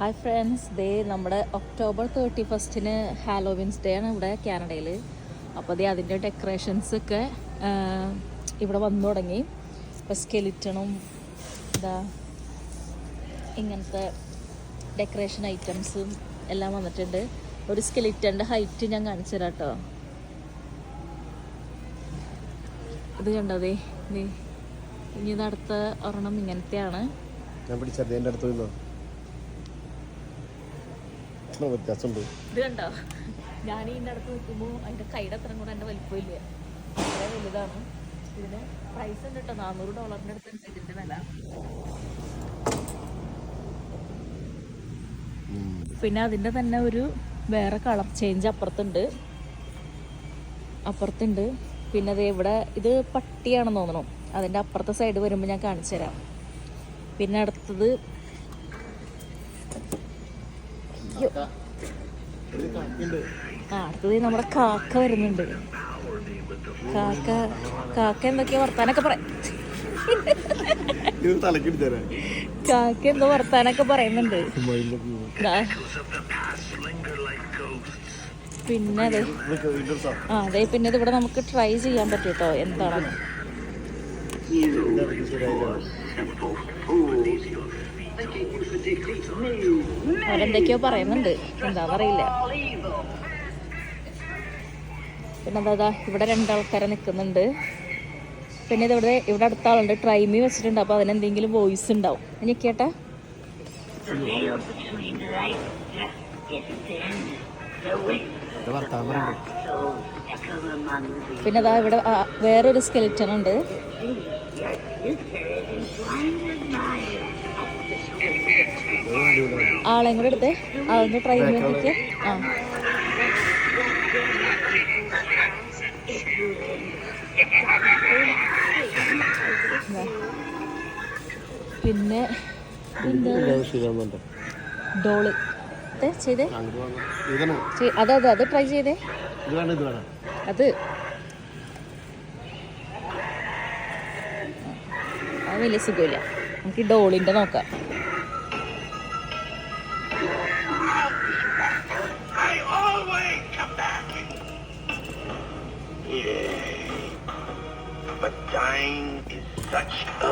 Hi friends ദേ നമ്മുടെ October thirty ഫസ്റ്റിന് ഹാലോവിൻസ് ഡേ ആണ് ഇവിടെ കാനഡയിൽ അപ്പോൾ ദേ അതിന്റെ ഡെക്കറേഷൻസ് ഒക്കെ ഇവിടെ വന്നു തുടങ്ങി. ഇപ്പോൾ സ്കെലിറ്റണും ഇതാ ഇങ്ങനത്തെ ഡെക്കറേഷൻ ഐറ്റംസും എല്ലാം വന്നിട്ടുണ്ട്. ഒരു സ്കെലിറ്റന്റെ ഹൈറ്റ് ഞാൻ കാണിച്ചു തരാം കേട്ടോ ഇത് കണ്ടതേ ഇനി ഇത് അടുത്ത ഒരെണ്ണം ഇങ്ങനത്തെയാണ്. ഞാൻ പിടിച്ചത് എന്റെ അടുത്ത് എത്ര വ്യത്യാസമുണ്ട്. ഇത് കണ്ടോ? ഞാൻ ഈ അടുത്ത് നിൽക്കുമ്പോൾ അതിന്റെ കൈയുടെ അത്ര കൂടെ എന്റെ വലിപ്പമില്ല. വളരെ വലുതാണ്. ഇതിന് പ്രൈസ് ഉണ്ട് കേട്ടോ നാനൂറ് ഡോളറിന്റെ അടുത്ത് ഇതിന്റെ വില. പിന്നെ അതിന്റെ തന്നെ ഒരു വേറെ കളർ ചേഞ്ച് അപ്പുറത്തുണ്ട്. അപ്പുറത്തുണ്ട്. പിന്നെ അത് ഇവിടെ ഇത് പട്ടിയാണെന്ന് തോന്നണം. അതിന്റെ അപ്പുറത്തെ സൈഡ് വരുമ്പോൾ ഞാൻ കാണിച്ചു തരാം പിന്നെ അടുത്തത് ആ അടുത്തത് നമ്മുടെ കാക്ക വരുന്നുണ്ട്. കാക്ക കാക്ക എന്തൊക്കെയാ വർത്താനൊക്കെ പറ കാക്ക എന്തോ വർത്താനൊക്കെ പറയുന്നുണ്ട്. പിന്നെ അതെ ആ അതെ പിന്നെ ഇവിടെ നമുക്ക് ട്രൈ ചെയ്യാൻ പറ്റൂട്ടോ കേട്ടോ എന്താണെന്ന് അവരെന്തൊക്കെയോ പറയുന്നുണ്ട്. എന്താണെന്നറിയില്ല പിന്നെ അതാ ഇവിടെ രണ്ടാൾക്കാരെ നിൽക്കുന്നുണ്ട് പിന്നെ ഇത് ഇവിടെ ഇവിടെ അടുത്ത ആളുണ്ട്. ട്രൈമി വെച്ചിട്ടുണ്ട്. അപ്പോൾ അതിനെന്തെങ്കിലും വോയിസ് ഉണ്ടാവും. ഇനി കേട്ടാ? പിന്നെ അതാ ഇവിടെ വേറൊരു സ്കെലിറ്റൺ ഉണ്ട്. ആളെയും കൂടെ എടുത്തേ അതിന്റെ ട്രൈ നോക്കിക്ക് ആ. ഇതാ. പിന്നെ ഡോൾ. ചെയ്തേ? അതെ അതെ അത് ട്രൈ ചെയ്തേ? അത് വലിയ സുഖമില്ല നമുക്ക് ഡോളിന്റെ നോക്കാം. But dying is such a